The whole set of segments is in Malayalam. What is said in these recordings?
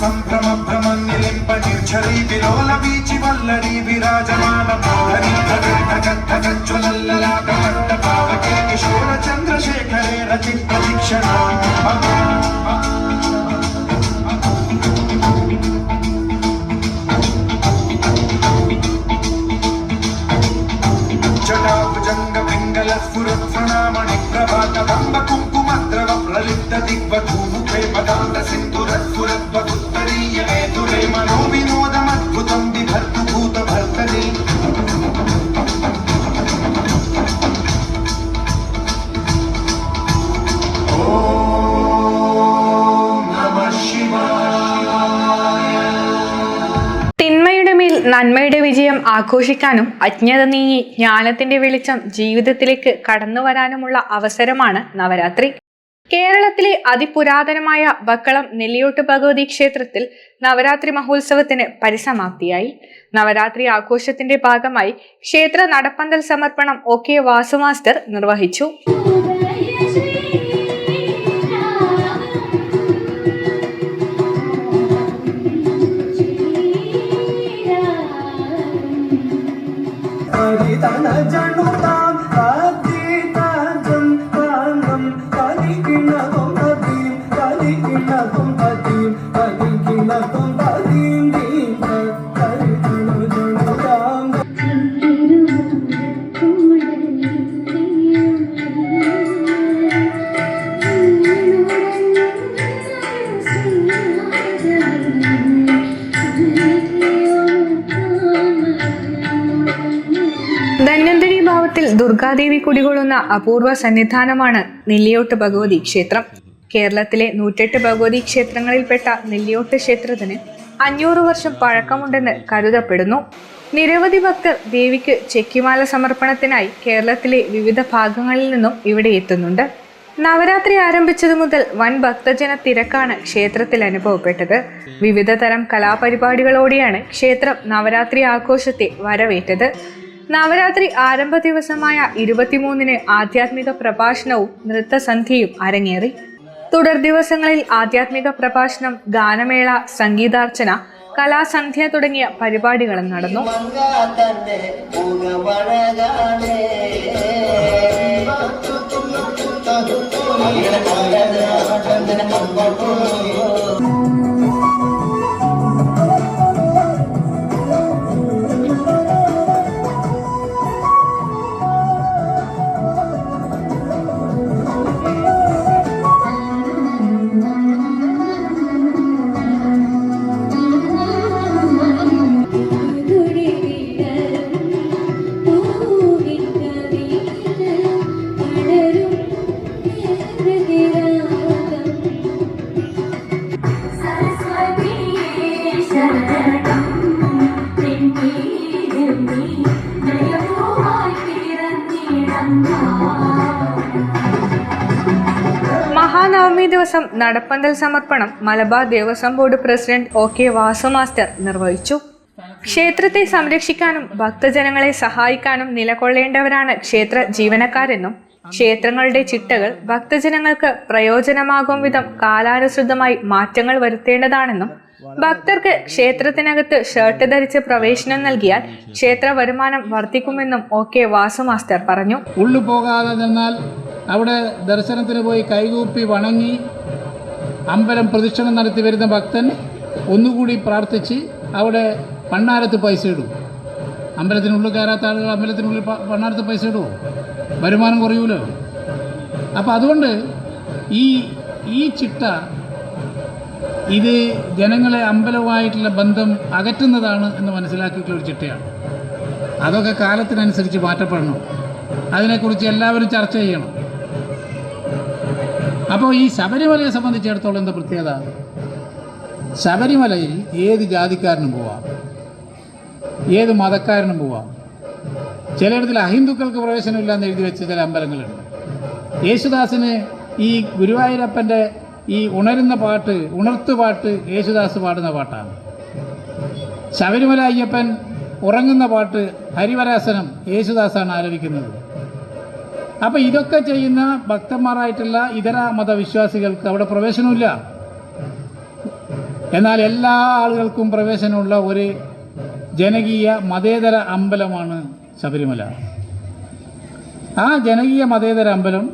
సంభ్రమ భ్రమన్ని లింప నిర్జరీ విలోల బీచి వల్లడి విరాజమాన చంద్రశేఖరే రచిత్ర దిగ్వధూముఖే పదాంత సింధురస్ఫురద్వకుత్తరీయ మేతురే మనో వినోదమద్భుతం బిభర్తు భూత భర్తని ఓం నమః శివాయ തിന്മയുടെ മേൽ നന്മയുടെ വിജയം ആഘോഷിക്കാനും അജ്ഞത നീങ്ങി ജ്ഞാനത്തിന്റെ വെളിച്ചം ജീവിതത്തിലേക്ക് കടന്നു വരാനുമുള്ള അവസരമാണ് നവരാത്രി കേരളത്തിലെ അതിപുരാതനമായ ബക്കളം നെല്ലിയോട്ട് ഭഗവതി ക്ഷേത്രത്തിൽ നവരാത്രി മഹോത്സവത്തിന് പരിസമാപ്തിയായി. നവരാത്രി ആഘോഷത്തിന്റെ ഭാഗമായി ക്ഷേത്ര നടപ്പന്തൽ സമർപ്പണം ഒ കെ വാസുമാസ്റ്റർ നിർവഹിച്ചു. ജണുതാം ഭാവത്തിൽ ദുർഗാദേവി കുടികൊള്ളുന്ന അപൂർവ സന്നിധാനമാണ് നെല്ലിയോട്ട് ഭഗവതി ക്ഷേത്രം. കേരളത്തിലെ നൂറ്റെട്ട് ഭഗവതി ക്ഷേത്രങ്ങളിൽപ്പെട്ട നെല്ലിയോട്ട് ക്ഷേത്രത്തിന് അഞ്ഞൂറ് വർഷം പഴക്കമുണ്ടെന്ന് കരുതപ്പെടുന്നു. നിരവധി ഭക്തർ ദേവിക്ക് ചെക്കിമാല സമർപ്പണത്തിനായി കേരളത്തിലെ വിവിധ ഭാഗങ്ങളിൽ നിന്നും ഇവിടെ എത്തുന്നുണ്ട്. നവരാത്രി ആരംഭിച്ചതു മുതൽ വൻ ഭക്തജന തിരക്കാണ് ക്ഷേത്രത്തിൽ അനുഭവപ്പെട്ടത്. വിവിധ തരം കലാപരിപാടികളോടെയാണ് ക്ഷേത്രം നവരാത്രി ആഘോഷത്തെ വരവേറ്റത്. നവരാത്രി ആരംഭ ദിവസമായ ഇരുപത്തിമൂന്നിന് ആധ്യാത്മിക പ്രഭാഷണവും നൃത്തസന്ധ്യയും അരങ്ങേറി. തുടർ ദിവസങ്ങളിൽ ആധ്യാത്മിക പ്രഭാഷണം ഗാനമേള സംഗീതാർച്ചന കലാസന്ധ്യ തുടങ്ങിയ പരിപാടികളും നടന്നു. മഹാനവമി ദിവസം നടപ്പന്തൽ സമർപ്പണം Malabar Devaswom board president O K Vasu master നിർവഹിച്ചു. ക്ഷേത്രത്തെ സംരക്ഷിക്കാനും ഭക്തജനങ്ങളെ സഹായിക്കാനും നിലകൊള്ളേണ്ടവരാണ് ക്ഷേത്ര ജീവനക്കാരെന്നും ക്ഷേത്രങ്ങളുടെ ചിട്ടകൾ ഭക്തജനങ്ങൾക്ക് പ്രയോജനമാകും വിധം കാലാനുസൃതമായി മാറ്റങ്ങൾ വരുത്തേണ്ടതാണെന്നും ഭക്തർക്ക് ക്ഷേത്രത്തിനകത്ത് ഷർട്ട് ധരിച്ച് പ്രവേശനം നൽകിയാൽ ക്ഷേത്ര വരുമാനം വർദ്ധിക്കുമെന്നും ഒ കെ വാസു മാസ്റ്റർ പറഞ്ഞു. ഉള്ളു പോകാതെ നിന്നാൽ അവിടെ ദർശനത്തിന് പോയി കൈകൂപ്പി വണങ്ങി അമ്പലം പ്രദക്ഷിണം നടത്തി വരുന്ന ഭക്തൻ ഒന്നുകൂടി പ്രാർത്ഥിച്ച് അവിടെ പണ്ണാരത്ത് പൈസ ഇടും. അമ്പലത്തിനുള്ളിൽ കയറാത്ത ആളുകൾ അമ്പലത്തിനുള്ളിൽ പണ്ണാരത്ത് പൈസ ഇടുമോ വരുമാനം കുറയൂലോ? അപ്പോൾ അതുകൊണ്ട് ഈ ഈ ചിട്ട ഇത് ജനങ്ങളെ അമ്പലവുമായിട്ടുള്ള ബന്ധം അകറ്റുന്നതാണ് എന്ന് മനസ്സിലാക്കിയിട്ടുള്ള ഒരു ചിട്ടയാണ്. അതൊക്കെ കാലത്തിനനുസരിച്ച് മാറ്റപ്പെടണം. അതിനെക്കുറിച്ച് എല്ലാവരും ചർച്ച ചെയ്യണം. അപ്പോൾ ഈ ശബരിമലയെ സംബന്ധിച്ചിടത്തോളം എന്താ പ്രത്യേകത? ശബരിമലയിൽ ഏത് ജാതിക്കാരനും പോവാം. ഏത് മതക്കാരനും പോവാം. ചിലയിടത്തിൽ അഹിന്ദുക്കൾക്ക് പ്രവേശനമില്ല എന്ന് എഴുതി വെച്ച ചില അമ്പലങ്ങളുണ്ട്. യേശുദാസിന് ഈ ഗുരുവായൂരപ്പന്റെ ഈ ഉണരുന്ന പാട്ട് ഉണർത്തു പാട്ട് യേശുദാസ് പാടുന്ന പാട്ടാണ്. ശബരിമല അയ്യപ്പൻ ഉറങ്ങുന്ന പാട്ട് ഹരിവരാസനം യേശുദാസാണ് ആലപിക്കുന്നത്. അപ്പം ഇതൊക്കെ ചെയ്യുന്ന ഭക്തന്മാരായിട്ടുള്ള ഇതര മതവിശ്വാസികൾക്ക് അവിടെ പ്രവേശനമില്ല എന്നാൽ എല്ലാ ആളുകൾക്കും പ്രവേശനമുള്ള ഒരു ജനകീയ മതേതര അമ്പലമാണ് ശബരിമല. ആ ജനകീയ മതേതര അമ്പലം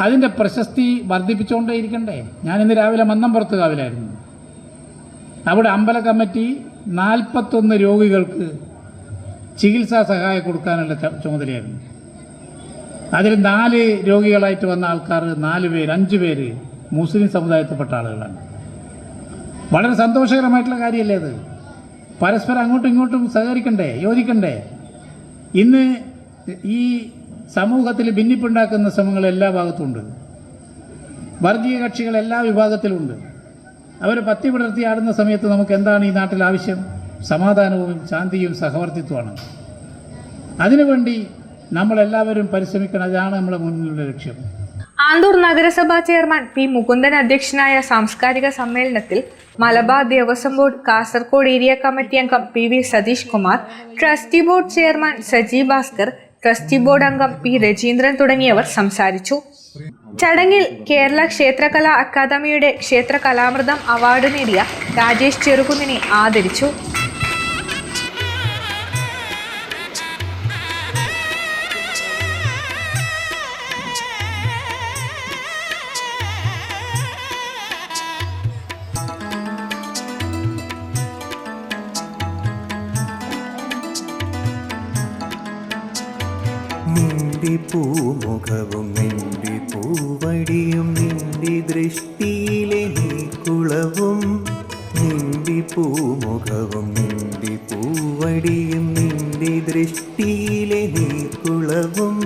അതിന്റെ പ്രശസ്തി വർദ്ധിപ്പിച്ചുകൊണ്ടേ ഇരിക്കണ്ടേ. ഞാൻ ഇന്ന് രാവിലെ മന്നംപുറത്ത് കാവിലായിരുന്നു അവിടെ അമ്പല കമ്മിറ്റി നാൽപ്പത്തൊന്ന് രോഗികൾക്ക് ചികിത്സാ സഹായം കൊടുക്കാനുള്ള ചുമതലയായിരുന്നു. അതിൽ നാല് രോഗികളായിട്ട് വന്ന ആൾക്കാർ നാല് പേര് അഞ്ച് പേര് മുസ്ലിം സമുദായത്തിൽപ്പെട്ട ആളുകളാണ്. വളരെ സന്തോഷകരമായിട്ടുള്ള കാര്യമല്ലേ അത്? പരസ്പരം അങ്ങോട്ടും ഇങ്ങോട്ടും സഹകരിക്കണ്ടേ? യോജിക്കണ്ടേ? ഇന്ന് ഈ സമൂഹത്തിൽ ഭിന്നിപ്പുണ്ടാക്കുന്ന ശ്രമങ്ങൾ എല്ലാ ഭാഗത്തും ഉണ്ട്. വർഗീയ കക്ഷികൾ എല്ലാ വിഭാഗത്തിലുമുണ്ട് അവർ പത്തി പിടർത്തി ആടുന്ന സമയത്ത് നമുക്ക് എന്താണ് ഈ നാട്ടിൽ ആവശ്യം? സമാധാനവും ശാന്തിയും സഹവർത്തിത്വമാണ്. അതിനുവേണ്ടി നമ്മളെല്ലാവരും പരിശ്രമിക്കണം. അതാണ് നമ്മുടെ മുന്നിലുള്ള ലക്ഷ്യം. ആന്തൂർ നഗരസഭാ ചെയർമാൻ പി മുകുന്ദൻ അധ്യക്ഷനായ സാംസ്കാരിക സമ്മേളനത്തിൽ Malabar Devaswom board Kasaragod area committee അംഗം P V Satheesh Kumar trustee board chairman Saji Bhaskar trustee board അംഗം പി രജീന്ദ്രൻ തുടങ്ങിയവർ സംസാരിച്ചു. ചടങ്ങിൽ കേരള ക്ഷേത്രകലാ അക്കാദമിയുടെ ക്ഷേത്ര കലാമൃതം അവാർഡ് നേടിയ രാജേഷ് ചെറുകുന്നിനെ ആദരിച്ചു. നിന്റെ പൂമുഖവും നിന്റെ പൂവടിയും നിന്റെ ദൃഷ്ടിയിലെ കുളവും നിന്റെ പൂമുഖവും നിന്റെ പൂവടിയും നിന്റെ ദൃഷ്ടിയിലെ കുളവും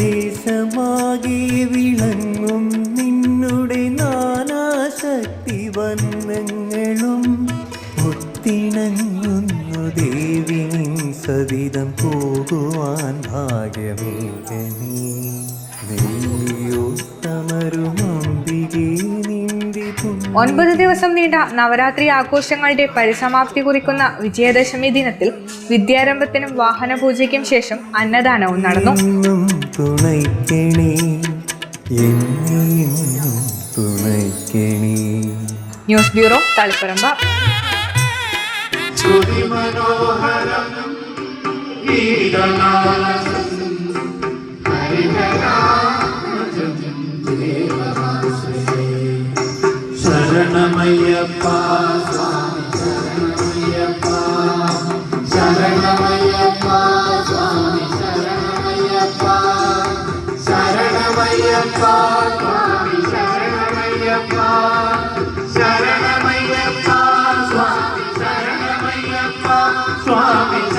ദേശമാകെ വിളങ്ങും നിന്നുടെ നാനാശക്തി വന്നങ്ങളും ഒത്തിണങ്ങുന്നു ദേവി സവിധം പോകുവാൻ ഭാഗ്യമേകനീ പുണ്യ ഒൻപത് ദിവസം നീണ്ട നവരാത്രി ആഘോഷങ്ങളുടെ പരിസമാപ്തി കുറിക്കുന്ന വിജയദശമി ദിനത്തിൽ വിദ്യാരംഭത്തിനും വാഹനപൂജയ്ക്കും ശേഷം അന്നദാനവും നടന്നു. News bureau Taliparamba. சரணமையப்பா சரணமையப்பா. சரணமையப்பா சரணமையப்பா. சரணமையப்பா சரணமையப்பா. சரணமையப்பா சுவாமி சுவாமி